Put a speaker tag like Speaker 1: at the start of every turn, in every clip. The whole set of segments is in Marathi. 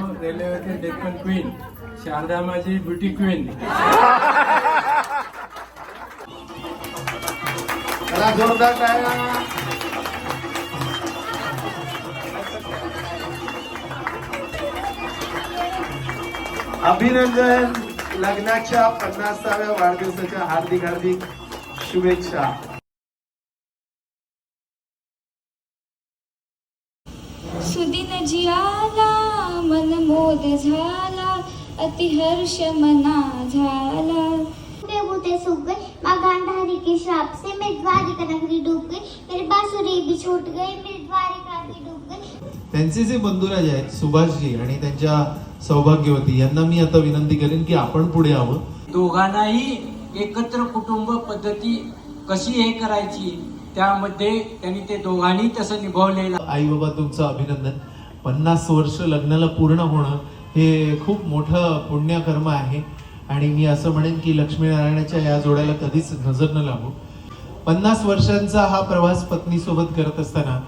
Speaker 1: नाव रेल्वेवरती डेक्कन क्वीन शारदा माझी ब्युटी क्वीन
Speaker 2: जोरदार टाळ्या. अभिनंदन लग्नाच्या पन्नासाव्या वाढदिवसाच्या हार्दिक हार्दिक शुभेच्छा.
Speaker 3: सुदिन जियाला मन मोद झाला अतिहर्ष मना झाला.
Speaker 4: बूटे सूख गए माँ गांधारी के श्राप से मेरी द्वारिका नगरी डूब गई मेरी बांसुरी भी छूट गई मेरी द्वारिका भी डूब गई।
Speaker 2: त्यांचे जे बंधुराज आहेत सुभाषजी आणि त्यांच्या सौभाग्यवती यांना मी आता विनंती करेन की आपण पुढे यावं.
Speaker 5: दोघांनाही एकत्र कुटुंब पद्धती कशी हे करायची त्यामध्ये त्यांनी ते दोघांनी तसं निभावलेलं
Speaker 2: आई बाबा तुमचं अभिनंदन. पन्नास वर्ष लग्नाला पूर्ण होणं हे खूप मोठं पुण्यकर्म आहे. आणि मी असं म्हणेन की लक्ष्मीनारायणाच्या या जोड्याला कधीच नजर न लागू. पन्नास वर्षांचा हा प्रवास पत्नीसोबत करत असताना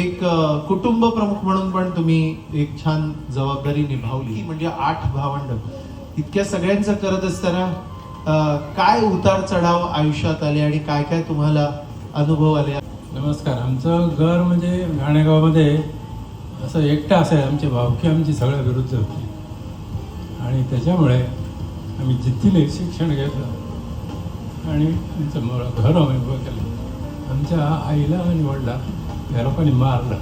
Speaker 2: एक कुटुंब प्रमुख म्हणून पण तुम्ही एक छान जबाबदारी निभावली. म्हणजे आठ भावंड. इतक्या सगळ्यांचं करत असताना काय उतार चढाव आयुष्यात आले आणि काय काय तुम्हाला अनुभव आले?
Speaker 1: नमस्कार. आमचं घर म्हणजे घाणेगावमध्ये असं एकटा असायचं आमची भावकी आमची सगळ्या विरुद्ध होती. आणि त्याच्यामुळे आम्ही जिद्दीने शिक्षण घेतलं. आणि आमचं घर आम्ही उभं केलं. आमच्या आईला आणि वडिला या लोकांनी मारलं.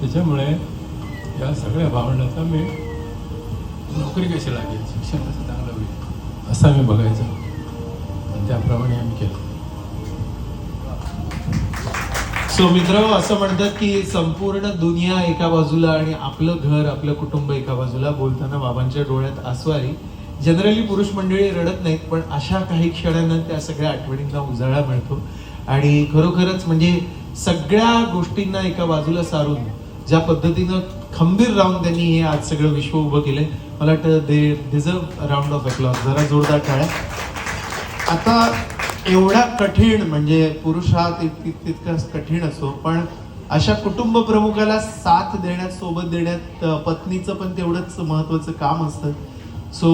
Speaker 1: त्याच्यामुळे या सगळ्या भावंडाचा मी नोकरी कशी लागेल? शिक्षण कसं चांगलं होईल असं आम्ही बघायचं. आणि त्याप्रमाणे आम्ही केलं.
Speaker 2: सो मित्र असं म्हणतात की संपूर्ण दुनिया एका बाजूला आणि आपलं घर आपलं कुटुंब एका बाजूला बोलताना बाबांच्या डोळ्यात आसवारी. जनरली पुरुष मंडळी रडत नाहीत पण अशा काही क्षणांना त्या सगळ्या आठवणींना उजाळा मिळतो. आणि खरोखरच म्हणजे सगळ्या गोष्टींना एका बाजूला सारून ज्या पद्धतीनं खंबीर राहून त्यांनी हे आज सगळं विश्व उभं केलंय मला वाटतं they deserve round of applause जरा जोरदार टाळ्या. आता एवढा कठीण म्हणजे पुरुष हा तितकाच कठीण असो पण अशा कुटुंब प्रमुखाला साथ देण्यात सोबत देण्यात पत्नीचं पण तेवढंच महत्वाचं काम असतं. सो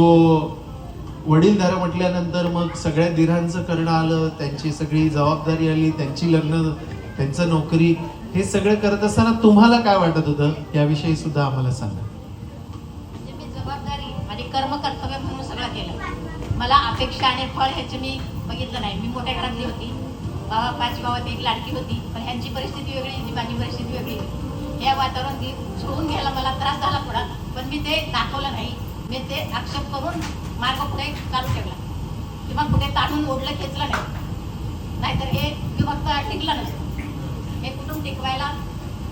Speaker 2: वडीलधारा म्हटल्यानंतर मग सगळ्या दिरांचं करणं आलं त्यांची सगळी जबाबदारी आली त्यांची लग्न त्यांचं नोकरी हे सगळं करत असताना तुम्हाला काय वाटत होतं? याविषयी सुद्धा आम्हाला सांगा.
Speaker 6: म्हणजे जबाबदारी आणि कर्म कर्तव्य म्हणून सगळं केलं. मला अपेक्षा आणि फळ ह्याचे मी बघितलं नाही. मी मोठ्या घरातली होती. बाबा पाच भावात एक लाडकी होती. पण ह्यांची परिस्थिती वेगळी होती माझी परिस्थिती वेगळी. होती हे वातावरण ती सोडून घ्यायला मला त्रास झाला थोडा पण मी ते दाखवलं नाही. मी ते आक्षेप करून मार्ग पुढे चालू ठेवला. किंवा कुठे ताणून ओढलं खेचलं नाही. नाहीतर हे विभक्त टिकलं नसतं. हे कुटुंब टिकवायला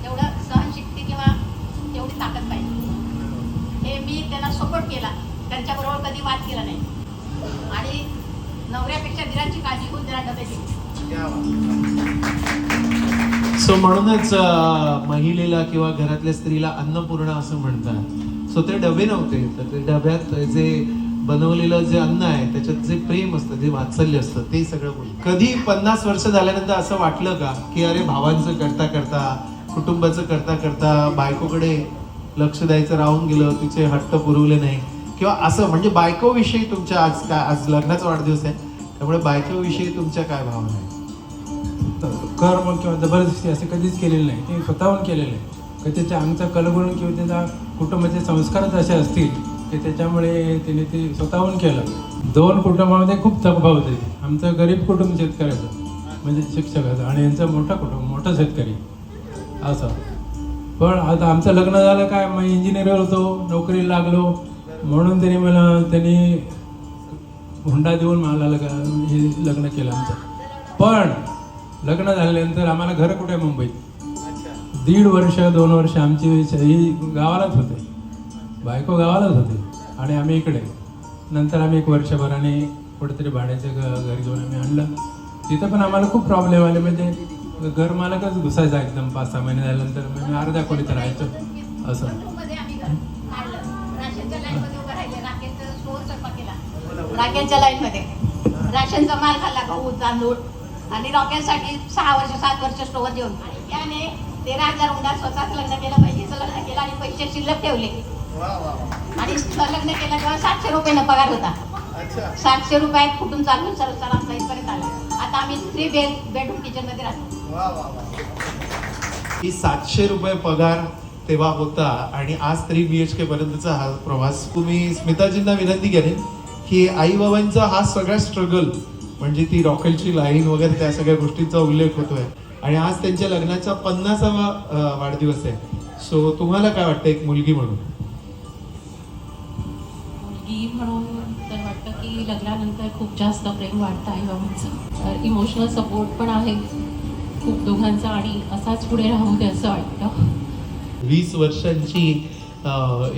Speaker 6: तेवढं सहनशक्ती किंवा तेवढी ताकद पाहिजे. हे मी त्यांना सपोर्ट केला. त्यांच्याबरोबर कधी वाद केला नाही. आणि नवऱ्यापेक्षा दिरांची काळजी घेऊन जरा डबे
Speaker 2: सो म्हणूनच महिलेला किंवा घरातल्या स्त्रीला अन्नपूर्णा असं म्हणतात. सो ते डबे नव्हते तर ते डब्यात जे बनवलेलं जे अन्न आहे त्याच्यात जे प्रेम असतं जे वात्सल्य असतं ते सगळं बोल कधी पन्नास वर्ष झाल्यानंतर असं वाटलं का की अरे भावांचं करता करता कुटुंबाचं करता करता बायकोकडे लक्ष द्यायचं राहून गेलं तिचे हट्ट पुरवले नाही. किंवा असं म्हणजे बायकोविषयी तुमच्या आज काय आज लग्नाचा वाढदिवस आहे त्यामुळे बायकोविषयी तुमच्या काय भावना आहे
Speaker 1: कर्म किंवा जबरदस्ती असं कधीच केलेलं नाही. ते स्वतःहून केलेलं आहे का त्याच्या अंगचा कलगुण किंवा त्याच्या कुटुंबाचे संस्कारच असे असतील की त्याच्यामुळे त्याने ते स्वतःहून केलं. दोन कुटुंबामध्ये खूप तफावत होते आमचं गरीब कुटुंब शेतकऱ्याचं म्हणजे शिक्षकाचं आणि यांचं मोठं कुटुंब मोठं शेतकरी. असं. पण आता आमचं लग्न झालं काय मग इंजिनियर होतो नोकरी लागलो म्हणून त्यांनी मला त्यांनी हुंडा देऊन मला लग हे लग्न केलं आमचं. पण लग्न झाल्यानंतर आम्हाला घर कुठे मुंबईत? दीड वर्ष दोन वर्ष आमची ही गावालाच होते. बायको गावालाच होते आणि आम्ही इकडे. नंतर आम्ही एक वर्षभराने कुठेतरी भाड्याचं घ घर घेऊन आम्ही आणलं. तिथं पण आम्हाला खूप प्रॉब्लेम आले. म्हणजे घर मालकच घुसायचा एकदम पाच सहा महिने झाल्यानंतर. मी अर्ध्या खोलीत राहायचो. असं.
Speaker 6: केला राखेलच्या लाईनमध्ये राशनचा माल खाल्ला गहू तांदूळ. आणि रॉकेलसाठी सहा वर्ष सात वर्ष स्टोअर देऊन. आणि त्याने तेरा हजार हुंडा स्वतःच लग्न केलं बहिणीचं लग्न केलं आणि पैसे शिल्लक ठेवले.
Speaker 2: वा वा वा.
Speaker 6: आणि लग्न केलं तेव्हा सातशे रुपयानं पगार होता.
Speaker 2: अच्छा.
Speaker 6: सातशे रुपयात कुठून चालून सर सर आमचा इथपर्यंत आला. आता आम्ही थ्री बेड बेडरूम किचनमध्ये राहतो.
Speaker 2: वा वा वा. की सातशे रुपये पगार तेव्हा होता आणि आज थ्री बी एच के पर्यंतचा हा प्रवास. तुम्ही स्मिताजींना विनंती करेन की आई बाबांचा हा सगळा स्ट्रगल म्हणजे ती रॉकेलची लाईन वगैरे त्या सगळ्या गोष्टींचा उल्लेख होतोय. आणि आज त्यांच्या लग्नाचा पन्नासावा वाढदिवस आहे. सो तुम्हाला काय वाटतं एक मुलगी म्हणून?
Speaker 7: मुलगी म्हणून तर वाटतं की लग्नानंतर खूप जास्त प्रेम वाटतं आई बाबांचं इमोशनल सपोर्ट पण आहे. खूप दोघांचा आणि असाच पुढे राहू दे असं वाटतं.
Speaker 2: वीस वर्षांची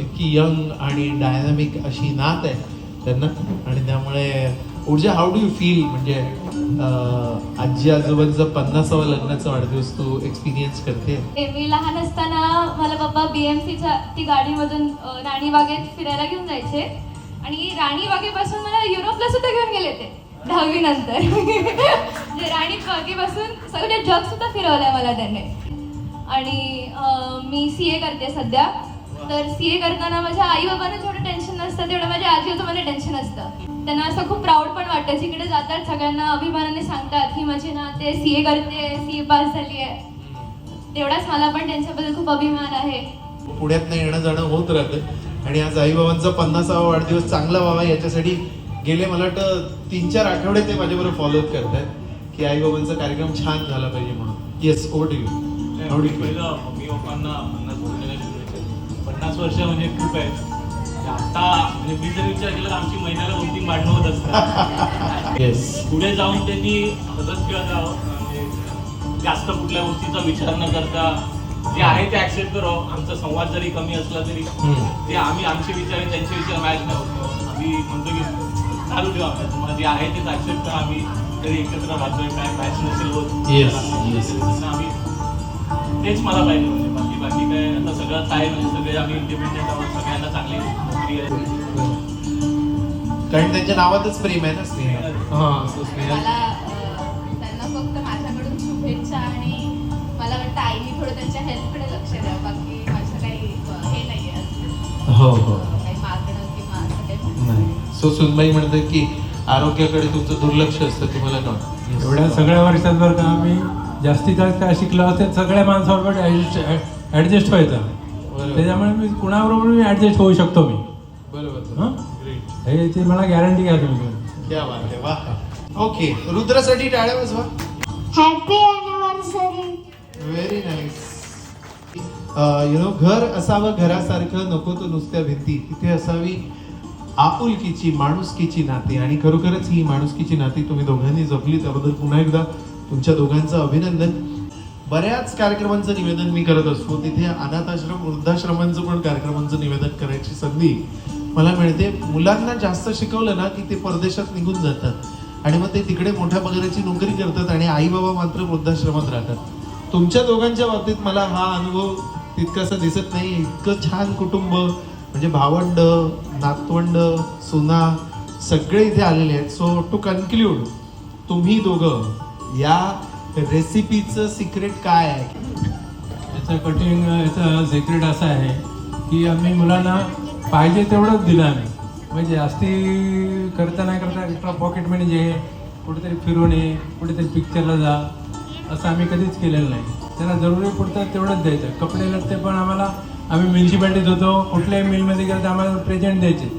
Speaker 2: इतकी यंग आणि डायनामिक अशी नात आहे. त्यांना. आणि त्यामुळे ऊर्जा हाऊ डू यू फील म्हणजे आजी आजोबांचं पन्नासावा लग्नाचा वाढदिवस तू एक्सपिरियन्स करते?
Speaker 3: मी लहान असताना मला पप्पा बी एम सीच्या ती गाडीमधून राणीबागेत फिरायला घेऊन जायचे. आणि राणीबागेपासून मला युरोपला सुद्धा घेऊन गेले ते दहावी नंतर. म्हणजे राणीबागेपासून सगळ्या जग सुद्धा फिरवलंय मला त्याने. आणि मी सी ए करते सध्या. तर सी ए करताना माझ्या आई बाबांना जेवढं टेन्शन नसतं तेवढं माझ्या आजी आजोबांना टेन्शन असतं. त्यांना असं खूप प्राऊड पण वाटतं. जिकडे जातात सगळ्यांना अभिमानाने सांगतात ही माझी ना ते सी ए करते सी ए पास झाली आहे तेवढाच मला पण त्यांच्याबद्दल खूप अभिमान आहे.
Speaker 2: पुण्यात येणं जाणं होत राहतं. आणि आज आईबाबांचा पन्नासावा वाढदिवस चांगला व्हावा याच्यासाठी गेले मला वाटतं तीन चार आठवडे ते माझ्याबरोबर फॉलोअप करतात की आईबाबांचा कार्यक्रम छान झाला पाहिजे म्हणून. येस ओट यू
Speaker 8: पहिलं मम्मी पप्पांना पन्नास वर्ष म्हणजे खूप आहे. म्हणजे आता म्हणजे मी जर विचार केला तर आमची महिन्याला दोन भांडणं होत असतात
Speaker 2: येस
Speaker 8: पुढे जाऊन त्यांनी हसत खेळत म्हणजे जास्त कुठल्या गोष्टीचा विचार न करता जे आहे ते ऍक्सेप्ट करावं आमचा संवाद जरी कमी असला तरी ते आम्ही आमचे विचार त्यांचे विचार मॅच नाही होतो. आम्ही म्हणतो की चालू ठेवा. आपल्या तुम्हाला जे आहे तेच ऍक्सेप्ट करा. आम्ही तरी एकत्र राहतोय काय मॅच नसेल होत. आम्ही तेच मला पाहिजे. म्हणजे बाकी काय आता सगळंच आहे म्हणजे सगळे आम्ही इंडिपेंडेंट आहोत सगळ्यांना चांगली नोकरी आहे.
Speaker 2: कारण त्यांच्या नावातच प्रेम आहे ना स्नेहा. हा so स्नेहा.
Speaker 6: मला अं, त्यांना फक्त माझ्याकडून शुभेच्छा आणि मला वाटतं आईने थोडं त्यांच्या हेल्थकडे लक्ष द्यावं बाकी माझं काही अं, हे नाही आहे
Speaker 2: हो हो.
Speaker 6: काही मागणं किंवा असं काही
Speaker 2: नाही. सो सुनबाई म्हणतात की आरोग्याकडे तुमचं दुर्लक्ष असतं तुम्हाला वाटतं?
Speaker 1: एवढ्या सगळ्या वर्षात बरं का आम्ही जास्तीत जास्त काय शिकलो असेल सगळ्या माणसाबरोबर ॲडजस्ट ॲडजस्ट व्हायचं. त्याच्यामुळे मी कुणाबरोबर मी ॲडजस्ट होऊ शकतो मी.
Speaker 2: बरोबर.
Speaker 1: हं?
Speaker 2: ग्रेट
Speaker 1: हे मला गॅरंटी घ्या तुम्ही.
Speaker 2: क्या बात आहे वा ओके रुद्रासाठी टाळ्या वाजवा.
Speaker 4: Happy anniversary
Speaker 2: very nice you know घर असावं घरासारखं नको तो नुसत्या भिंती. तिथे असावी आपुलकीची माणुसकीची नाती. आणि खरोखरच ही माणुसकीची नाती तुम्ही दोघांनी जपली त्याबद्दल पुन्हा एकदा तुमच्या दोघांचं अभिनंदन. बऱ्याच कार्यक्रमांचं निवेदन मी करत असतो. तिथे अनाथाश्रम वृद्धाश्रमांचं पण कार्यक्रमांचं निवेदन करायची संधी मला मिळते. मुलांना जास्त शिकवलं ना की ते परदेशात निघून जातात. आणि मग ते तिकडे मोठ्या पगाराची नोकरी करतात आणि आई बाबा मात्र वृद्धाश्रमात राहतात. तुमच्या दोघांच्या बाबतीत मला हा अनुभव तितकासा दिसत नाही. इतकं छान कुटुंब म्हणजे भावंड नातवंड सुना सगळे इथे आलेले आहेत. सो टू कन्क्ल्यूड तुम्ही दोघं या रेसिपीचं सिक्रेट काय आहे?
Speaker 1: याचं कटिंग याचं सिक्रेट असं आहे की आम्ही मुलांना पाहिजे तेवढंच दिलं आम्ही. म्हणजे जास्ती करता नाही करता एक्स्ट्रा पॉकेट म्हणजे कुठेतरी फिरून ये कुठेतरी पिक्चरला जा असं आम्ही कधीच केलेलं नाही. त्यांना जरुरी पुरतं तेवढंच द्यायचं. कपडे लत्ते पण आम्हाला आम्ही म्युन्सिपॅलिटीत होतो कुठल्याही मिलमध्ये गेलं तर आम्हाला प्रेझेंट द्यायचे.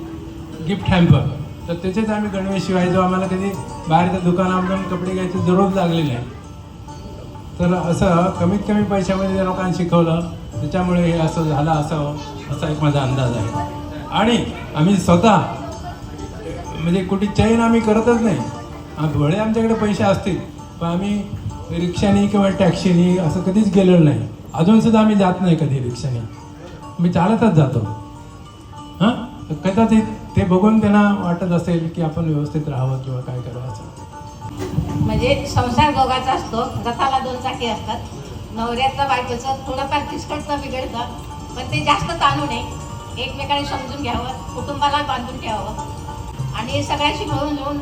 Speaker 1: गिफ्ट हॅम्पर तर त्याचेच आम्ही गणवेश शिवायचो आम्हाला कधी बाहेरच्या दुकानामधून कपडे घ्यायची जरूर लागलेली नाही. तर असं कमीत कमी पैशामध्ये त्या लोकांनी शिकवलं त्याच्यामुळे हे असं झालं असावं असा एक माझा अंदाज आहे. आणि आम्ही स्वतः म्हणजे कुठे चैन आम्ही करतच नाही. भले आमच्याकडे पैसे असतील पण आम्ही रिक्षाने किंवा टॅक्सीने असं कधीच गेलेलो नाही. अजून सुद्धा आम्ही जात नाही कधी रिक्षाने. मी चालतच जातो. हां? तर कदाचित ते बघून त्यांना वाटत असेल की आपण व्यवस्थित राहावं किंवा काय करावं असं.
Speaker 6: म्हणजे संसार दोघाचा असतो रथाला दोन चाकी असतात. नवऱ्याचं बायकोचं थोडंफार किचकटचं बिघडतं पण ते जास्त ताणू नये. एकमेकाने समजून घ्यावं कुटुंबाला बांधून ठेवावं. आणि सगळ्याशी मिळून मिळून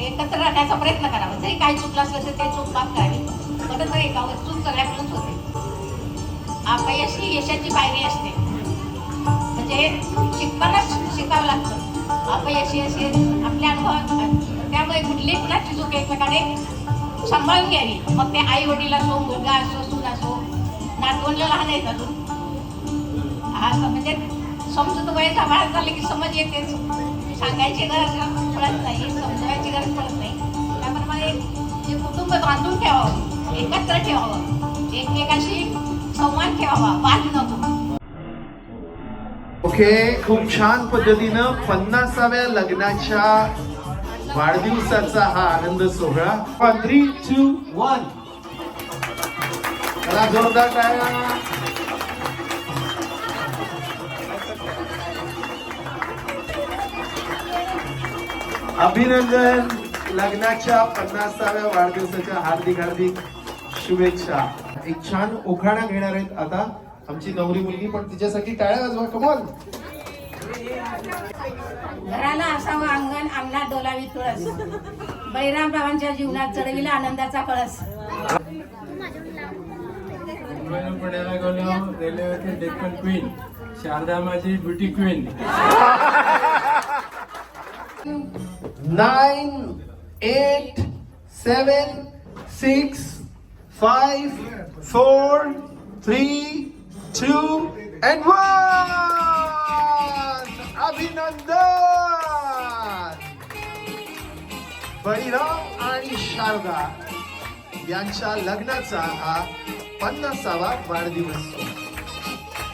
Speaker 6: एकत्र राहण्याचा प्रयत्न करावा. जरी काही चुकलं असलं तर ते चूक माफ करावी. परत तरी एकावर चूक सगळ्याकडूनच होते. अपयश ही यशाची पायरी असते. म्हणजे शिकतानाच शिकावं लागतं. अपयशी असेल आपल्या अनुभवात त्यामुळे कुठलीच कुणाची चूक एकमेकाने सांभाळून घ्यावी. मग ते आई वडील असो मुलगा असो सून असो नातवंड लहान आहेत अजून. हा म्हणजे समजूत वय सांभाळत झालं की समज येतेच सांगायची गरज पडत नाही समजवायची गरज पडत नाही. त्याप्रमाणे जे कुटुंब बांधून ठेवावं एकत्र ठेवावं एकमेकाशी संवाद ठेवावा वाद नको
Speaker 9: ओके खूप छान पद्धतीनं पन्नासाव्या लग्नाच्या वाढदिवसाचा हा आनंद सोहळा. थ्री टू वन चला जोरदार टाळ्या अभिनंदन लग्नाच्या पन्नासाव्या वाढदिवसाच्या हार्दिक हार्दिक शुभेच्छा. एक छान उखाणा घेणार आहेत आता. आमची नवरी मुलगी पण तिच्यासाठी टाळ्या वाजवा कमॉन
Speaker 6: घराला असावं अंगण अंगणात डोलावी तुळस. बळीरामरावांच्या जीवनात चढविला आनंदाचा कळस.
Speaker 1: पुण्याला गेलो डेक्कन क्वीन शारदा माझी beauty queen
Speaker 9: nine eight seven six five four three two and one अभिनंदन! बळीराम आणि शारदा यांच्या लग्नाचा हा पन्नासावा वाढदिवस.